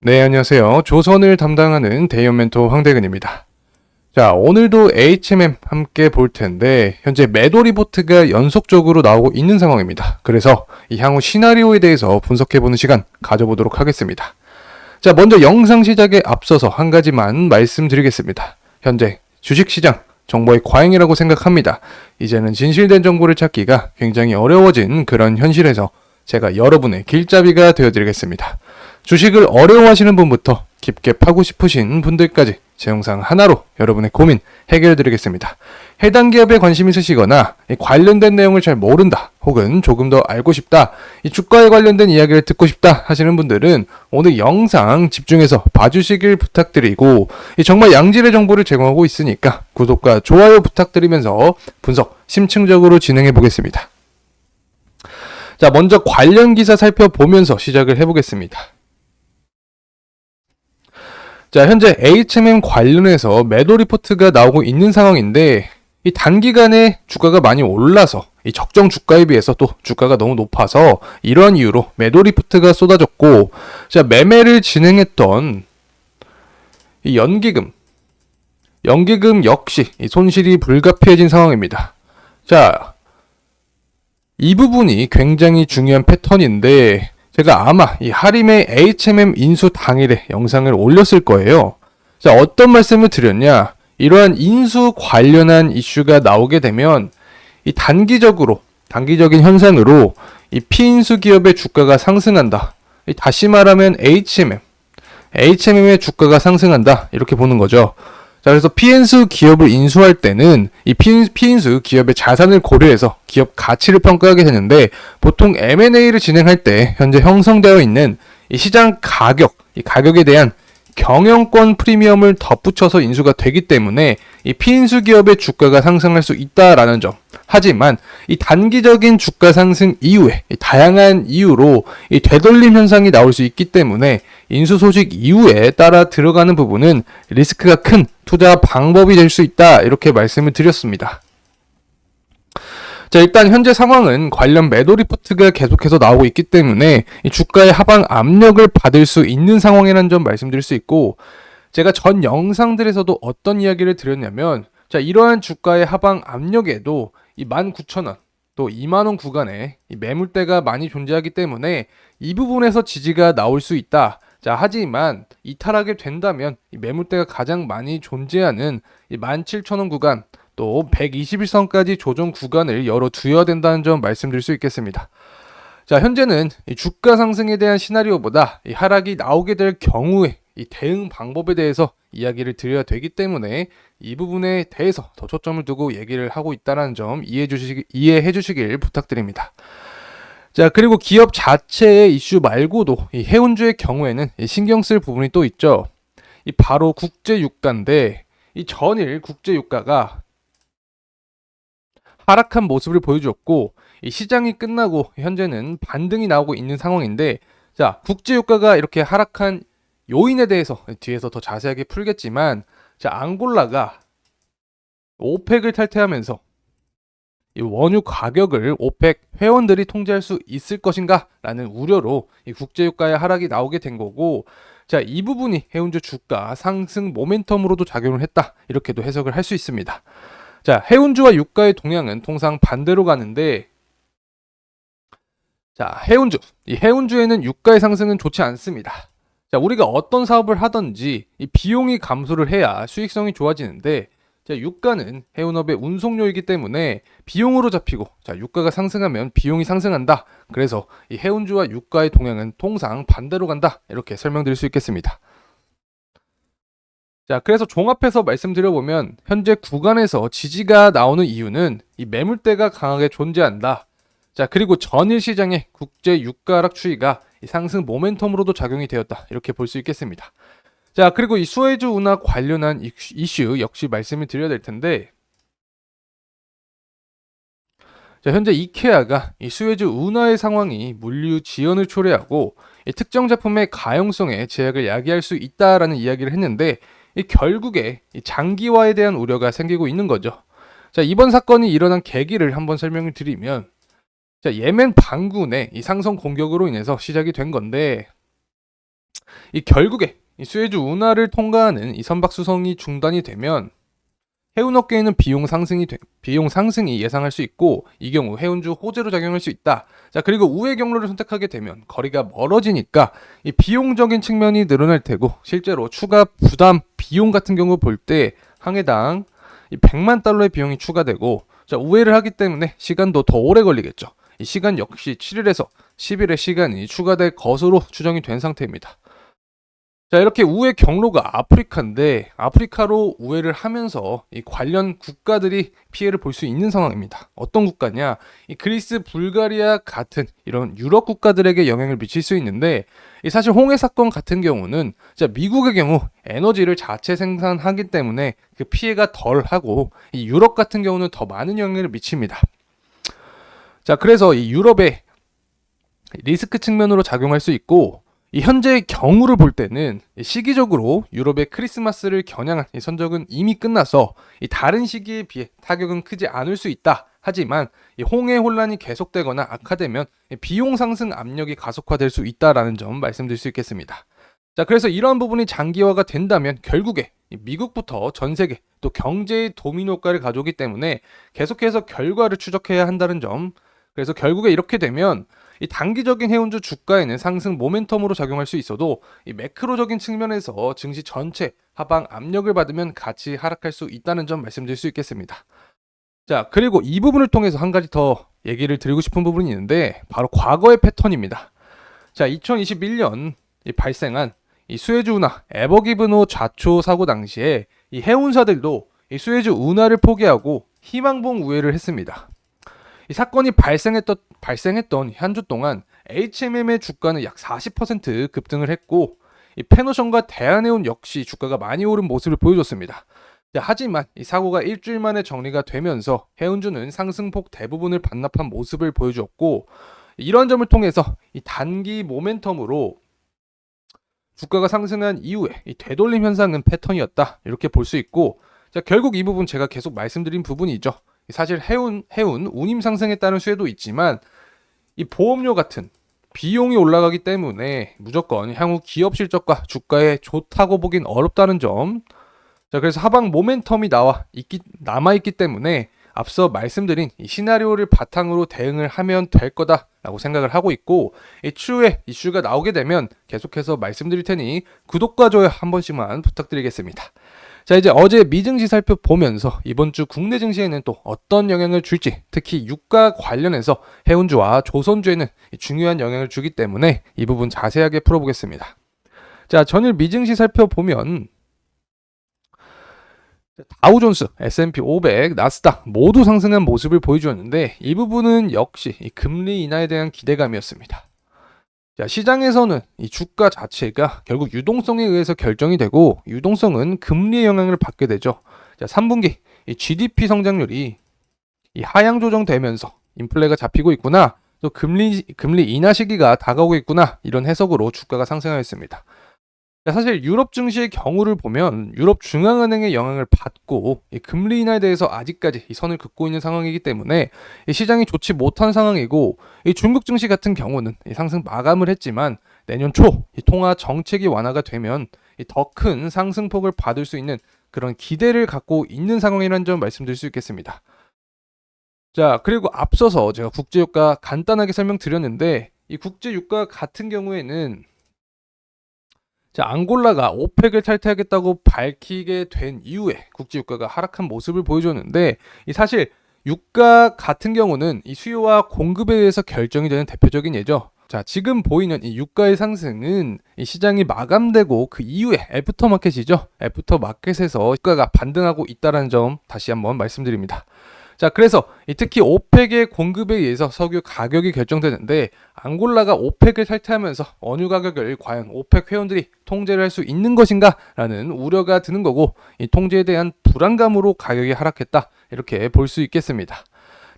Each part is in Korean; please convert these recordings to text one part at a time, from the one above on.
네, 안녕하세요. 조선을 담당하는 대연 멘토 황대근입니다. 자, 오늘도 HMM 함께 볼 텐데, 현재 매도 리포트가 연속적으로 나오고 있는 상황입니다. 그래서 이 향후 시나리오에 대해서 분석해보는 시간 가져보도록 하겠습니다. 자, 먼저 영상 시작에 앞서서 한 가지만 말씀드리겠습니다. 현재 주식시장 정보의 과잉이라고 생각합니다. 이제는 진실된 정보를 찾기가 굉장히 어려워진 그런 현실에서 제가 여러분의 길잡이가 되어드리겠습니다. 주식을 어려워하시는 분부터 깊게 파고 싶으신 분들까지 제 영상 하나로 여러분의 고민 해결해드리겠습니다. 해당 기업에 관심 있으시거나 이 관련된 내용을 잘 모른다 혹은 조금 더 알고 싶다 이 주가에 관련된 이야기를 듣고 싶다 하시는 분들은 오늘 영상 집중해서 봐주시길 부탁드리고 이 정말 양질의 정보를 제공하고 있으니까 구독과 좋아요 부탁드리면서 분석 심층적으로 진행해 보겠습니다. 자, 먼저 관련 기사 살펴보면서 시작을 해보겠습니다. 자, 현재 HMM 관련해서 매도 리포트가 나오고 있는 상황인데, 이 단기간에 주가가 많이 올라서, 이 적정 주가에 비해서 또 주가가 너무 높아서, 이러한 이유로 매도 리포트가 쏟아졌고, 자, 매매를 진행했던 이 연기금, 연기금 역시 이 손실이 불가피해진 상황입니다. 자, 이 부분이 굉장히 중요한 패턴인데, 제가 아마 이 하림의 HMM 인수 당일에 영상을 올렸을 거예요. 자, 어떤 말씀을 드렸냐? 이러한 인수 관련한 이슈가 나오게 되면 이 단기적으로, 단기적인 현상으로 이 피인수 기업의 주가가 상승한다. 이 다시 말하면 HMM, HMM의 주가가 상승한다. 이렇게 보는 거죠. 자, 그래서 피인수 기업을 인수할 때는 이 피인, 수 기업의 자산을 고려해서 기업 가치를 평가하게 되는데 보통 M&A를 진행할 때 현재 형성되어 있는 이 시장 가격, 이 가격에 대한 경영권 프리미엄을 덧붙여서 인수가 되기 때문에 이 피인수 기업의 주가가 상승할 수 있다라는 점. 하지만 이 단기적인 주가 상승 이후에 다양한 이유로 이 되돌림 현상이 나올 수 있기 때문에 인수 소식 이후에 따라 들어가는 부분은 리스크가 큰 투자 방법이 될 수 있다 이렇게 말씀을 드렸습니다. 자, 일단 현재 상황은 관련 매도 리포트가 계속해서 나오고 있기 때문에 이 주가의 하방 압력을 받을 수 있는 상황이라는 점 말씀드릴 수 있고 제가 전 영상들에서도 어떤 이야기를 드렸냐면 자, 이러한 주가의 하방 압력에도 이 19,000원 또 2만원 구간에 이 매물대가 많이 존재하기 때문에 이 부분에서 지지가 나올 수 있다. 자, 하지만 이탈하게 된다면 이 매물대가 가장 많이 존재하는 이 17,000원 구간 또 121선까지 조정 구간을 열어 두어야 된다는 점 말씀드릴 수 있겠습니다. 자, 현재는 주가 상승에 대한 시나리오보다 하락이 나오게 될 경우에 이 대응 방법에 대해서 이야기를 드려야 되기 때문에 이 부분에 대해서 더 초점을 두고 얘기를 하고 있다는 점 이해해 주시 이해해 주시길 부탁드립니다. 자, 그리고 기업 자체의 이슈 말고도 이 해운주의 경우에는 신경 쓸 부분이 또 있죠. 이 바로 국제 유가인데 이 전일 국제 유가가 하락한 모습을 보여줬고 이 시장이 끝나고 현재는 반등이 나오고 있는 상황인데 자 국제 유가가 이렇게 하락한 요인에 대해서 뒤에서 더 자세하게 풀겠지만 자 앙골라가 오펙을 탈퇴하면서 이 원유 가격을 오펙 회원들이 통제할 수 있을 것인가라는 우려로 이 국제유가의 하락이 나오게 된 거고 자 이 부분이 해운주 주가 상승 모멘텀으로도 작용을 했다 이렇게도 해석을 할 수 있습니다. 자, 해운주와 유가의 동향은 통상 반대로 가는데 자, 해운주. 이 해운주에는 유가의 상승은 좋지 않습니다. 자, 우리가 어떤 사업을 하든지 이 비용이 감소를 해야 수익성이 좋아지는데 자, 유가는 해운업의 운송료이기 때문에 비용으로 잡히고 자, 유가가 상승하면 비용이 상승한다. 그래서 이 해운주와 유가의 동향은 통상 반대로 간다. 이렇게 설명드릴 수 있겠습니다. 자, 그래서 종합해서 말씀드려보면 현재 구간에서 지지가 나오는 이유는 이 매물대가 강하게 존재한다. 자, 그리고 전일 시장의 국제 유가 하락 추이가 상승 모멘텀으로도 작용이 되었다. 이렇게 볼 수 있겠습니다. 자, 그리고 이 수혜주 운하 관련한 이슈 역시 말씀을 드려야 될 텐데 자, 현재 이케아가 이 수혜주 운하의 상황이 물류 지연을 초래하고 특정 제품의 가용성에 제약을 야기할 수 있다라는 이야기를 했는데 이 결국에 이 장기화에 대한 우려가 생기고 있는 거죠. 자, 이번 사건이 일어난 계기를 한번 설명을 드리면 자, 예멘 반군의 이 상성 공격으로 인해서 시작이 된 건데 이 결국에 이 수에즈 운하를 통과하는 이 선박 수송이 중단이 되면 해운업계에는 비용 상승이 되, 비용 상승이 예상할 수 있고 이 경우 해운주 호재로 작용할 수 있다. 자 그리고 우회 경로를 선택하게 되면 거리가 멀어지니까 이 비용적인 측면이 늘어날 테고 실제로 추가 부담 비용 같은 경우 볼 때 항해당 이 100만 달러의 비용이 추가되고 자 우회를 하기 때문에 시간도 더 오래 걸리겠죠. 이 시간 역시 7일에서 10일의 시간이 추가될 것으로 추정이 된 상태입니다. 자, 이렇게 우회 경로가 아프리카인데 아프리카로 우회를 하면서 이 관련 국가들이 피해를 볼 수 있는 상황입니다. 어떤 국가냐? 이 그리스, 불가리아 같은 이런 유럽 국가들에게 영향을 미칠 수 있는데 이 사실 홍해 사건 같은 경우는 자, 미국의 경우 에너지를 자체 생산하기 때문에 그 피해가 덜하고 이 유럽 같은 경우는 더 많은 영향을 미칩니다. 자, 그래서 이 유럽의 리스크 측면으로 작용할 수 있고 이 현재의 경우를 볼 때는 시기적으로 유럽의 크리스마스를 겨냥한 이 선적은 이미 끝나서 이 다른 시기에 비해 타격은 크지 않을 수 있다. 하지만 이 홍해 혼란이 계속되거나 악화되면 비용 상승 압력이 가속화될 수 있다라는 점 말씀드릴 수 있겠습니다. 자, 그래서 이러한 부분이 장기화가 된다면 결국에 미국부터 전 세계 또 경제의 도미노 효과를 가져오기 때문에 계속해서 결과를 추적해야 한다는 점. 그래서 결국에 이렇게 되면 이 단기적인 해운주 주가에는 상승 모멘텀으로 작용할 수 있어도 이 매크로적인 측면에서 증시 전체 하방 압력을 받으면 같이 하락할 수 있다는 점 말씀드릴 수 있겠습니다. 자, 그리고 이 부분을 통해서 한 가지 더 얘기를 드리고 싶은 부분이 있는데 바로 과거의 패턴입니다. 자, 2021년 발생한 이 수에즈 운하 에버기브노 좌초 사고 당시에 이 해운사들도 이 수에즈 운하를 포기하고 희망봉 우회를 했습니다. 이 사건이 발생했던 발생했던 한 주 동안 HMM의 주가는 약 40% 급등을 했고 이 페노션과 대한해운 역시 주가가 많이 오른 모습을 보여줬습니다. 자, 하지만 이 사고가 일주일 만에 정리가 되면서 해운주는 상승폭 대부분을 반납한 모습을 보여주었고 이런 점을 통해서 이 단기 모멘텀으로 주가가 상승한 이후에 이 되돌림 현상은 패턴이었다 이렇게 볼 수 있고 자, 결국 이 부분 제가 계속 말씀드린 부분이죠. 사실 해운 해운 운임 상승에 따른 수혜도 있지만 이 보험료 같은 비용이 올라가기 때문에 무조건 향후 기업 실적과 주가에 좋다고 보긴 어렵다는 점. 자, 그래서 하방 모멘텀이 나와 있기 남아 있기 때문에 앞서 말씀드린 이 시나리오를 바탕으로 대응을 하면 될 거다라고 생각을 하고 있고 이 추후에 이슈가 나오게 되면 계속해서 말씀드릴 테니 구독과 좋아요 한 번씩만 부탁드리겠습니다. 자 이제 어제 미증시 살펴 보면서 이번 주 국내 증시에는 또 어떤 영향을 줄지 특히 유가 관련해서 해운주와 조선주에는 중요한 영향을 주기 때문에 이 부분 자세하게 풀어보겠습니다. 자 전일 미증시 살펴보면 다우존스, S&P 500, 나스닥 모두 상승한 모습을 보여주었는데 이 부분은 역시 금리 인하에 대한 기대감이었습니다. 자, 시장에서는 이 주가 자체가 결국 유동성에 의해서 결정이 되고 유동성은 금리의 영향을 받게 되죠. 자, 3분기 이 GDP 성장률이 이 하향 조정되면서 인플레가 잡히고 있구나. 또 금리 금리 인하 시기가 다가오고 있구나. 이런 해석으로 주가가 상승하였습니다. 사실 유럽 증시의 경우를 보면 유럽 중앙은행의 영향을 받고 금리 인하에 대해서 아직까지 선을 긋고 있는 상황이기 때문에 시장이 좋지 못한 상황이고 중국 증시 같은 경우는 상승 마감을 했지만 내년 초 통화 정책이 완화가 되면 더 큰 상승폭을 받을 수 있는 그런 기대를 갖고 있는 상황이라는 점 말씀드릴 수 있겠습니다. 자, 그리고 앞서서 제가 국제유가 간단하게 설명드렸는데 이 국제유가 같은 경우에는 자, 앙골라가 오펙을 탈퇴하겠다고 밝히게 된 이후에 국제 유가가 하락한 모습을 보여줬는데 이 사실 유가 같은 경우는 이 수요와 공급에 의해서 결정이 되는 대표적인 예죠. 자, 지금 보이는 이 유가의 상승은 이 시장이 마감되고 그 이후에 애프터 마켓이죠. 애프터 마켓에서 유가가 반등하고 있다는 점 다시 한번 말씀드립니다. 자, 그래서 특히 오펙의 공급에 의해서 석유 가격이 결정되는데 앙골라가 오펙을 탈퇴하면서 원유 가격을 과연 오펙 회원들이 통제를 할 수 있는 것인가라는 우려가 드는 거고 이 통제에 대한 불안감으로 가격이 하락했다 이렇게 볼 수 있겠습니다.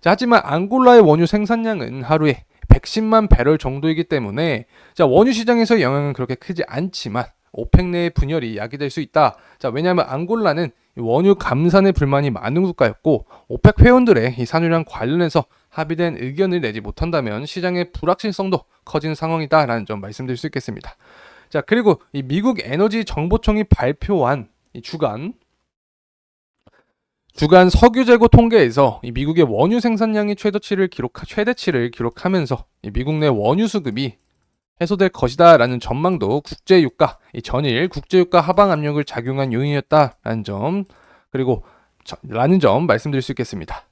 자, 하지만 앙골라의 원유 생산량은 하루에 110만 배럴 정도이기 때문에 자, 원유 시장에서 영향은 그렇게 크지 않지만 오펙 내의 분열이 야기될 수 있다. 자, 왜냐하면 앙골라는 원유 감산에 불만이 많은 국가였고 오펙 회원들의 이 산유량 관련해서 합의된 의견을 내지 못한다면 시장의 불확실성도 커진 상황이다라는 점 말씀드릴 수 있겠습니다. 자, 그리고 이 미국 에너지 정보청이 발표한 이 주간 주간 석유 재고 통계에서 이 미국의 원유 생산량이 최대치를 기록 최대치를 기록하면서 이 미국 내 원유 수급이 해소될 것이다라는 전망도 국제 유가 이 전일 국제 유가 하방 압력을 작용한 요인이었다라는 점 그리고 저- 라는 점 말씀드릴 수 있겠습니다.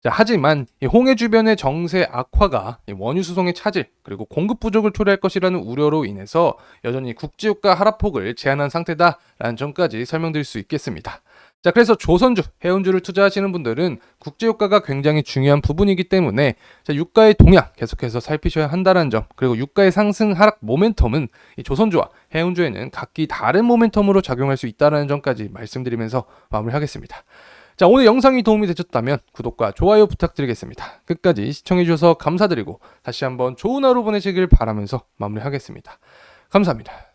자, 하지만 이 홍해 주변의 정세 악화가 이 원유 수송의 차질 그리고 공급 부족을 초래할 것이라는 우려로 인해서 여전히 국제유가 하락폭을 제한한 상태다라는 점까지 설명드릴 수 있겠습니다. 자, 그래서 조선주, 해운주를 투자하시는 분들은 국제유가가 굉장히 중요한 부분이기 때문에 자, 유가의 동향 계속해서 살피셔야 한다는 점, 그리고 유가의 상승 하락 모멘텀은 이 조선주와 해운주에는 각기 다른 모멘텀으로 작용할 수 있다는 점까지 말씀드리면서 마무리하겠습니다. 자, 오늘 영상이 도움이 되셨다면 구독과 좋아요 부탁드리겠습니다. 끝까지 시청해주셔서 감사드리고 다시 한번 좋은 하루 보내시길 바라면서 마무리하겠습니다. 감사합니다.